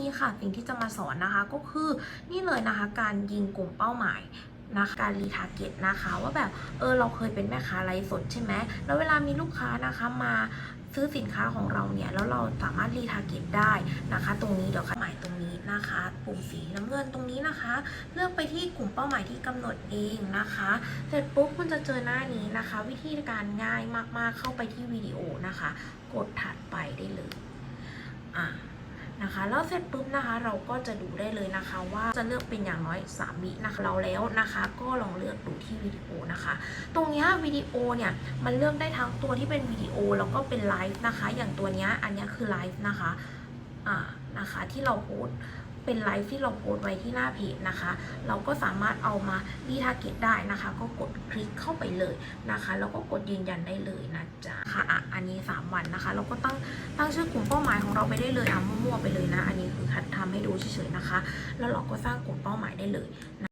นี้ค่ะสิ่งที่จะมาสอนนะคะก็คือนี่เลยนะคะ การยิงกลุ่มเป้าหมายนะคะการรีทาร์เก็ตนะคะว่าแบบเออเราเคยเป็นแม่ค้าไลฟ์สดใช่ไหมแล้วเวลามีลูกค้านะคะมาซื้อสินค้าของเราเนี่ยแล้วเราสามารถรีทาร์เก็ตได้นะคะ ตรงนี้เดี๋ยวค่ะหมายตรงนี้นะคะปุ่มสีน้ำเงินตรงนี้นะคะ เลือกไปที่กลุ่มเป้าหมายที่กำหนดเองนะคะ เสร็จปุ๊บคุณจะเจอหน้านี้นะคะ วิธีการง่ายมากๆเข้าไปที่วิดีโอนะคะ กดถัดไปได้เลยอะ นะคะ แล้วเสร็จปุ๊บนะคะ เราก็จะดูได้เลยนะคะ ว่าจะเลือกเป็นอย่างน้อย3วินะคะเราแล้วนะคะ ก็ลองเลือกดูที่วิดีโอนะคะ ตรงนี้วิดีโอเนี่ยมันเลือกได้ทั้งตัวที่เป็นวิดีโอแล้วก็เป็นไลฟ์นะคะ อย่างตัวนี้อันนี้คือไลฟ์นะคะอ่านะคะที่เราโพสเป็นไลฟ์ที่เราโพสไว้ที่หน้าเพจนะคะ เราก็สามารถเอามารีทาร์เก็ตได้นะคะ ก็กดคลิกเข้าไปเลยนะคะ แล้วก็กดยืนยันได้เลยนะจ๊ะค่ะอะอันนี้ 3 วันนะคะ เราก็ตั้งตั้งชื่อกลุ่มเป้าหมายของเราไปได้เลยอะ มั่วไปเลยนะ อันนี้คือคัดทำให้ดูเฉยๆนะคะ แล้วเราก็สร้างกลุ่มเป้าหมายได้เลย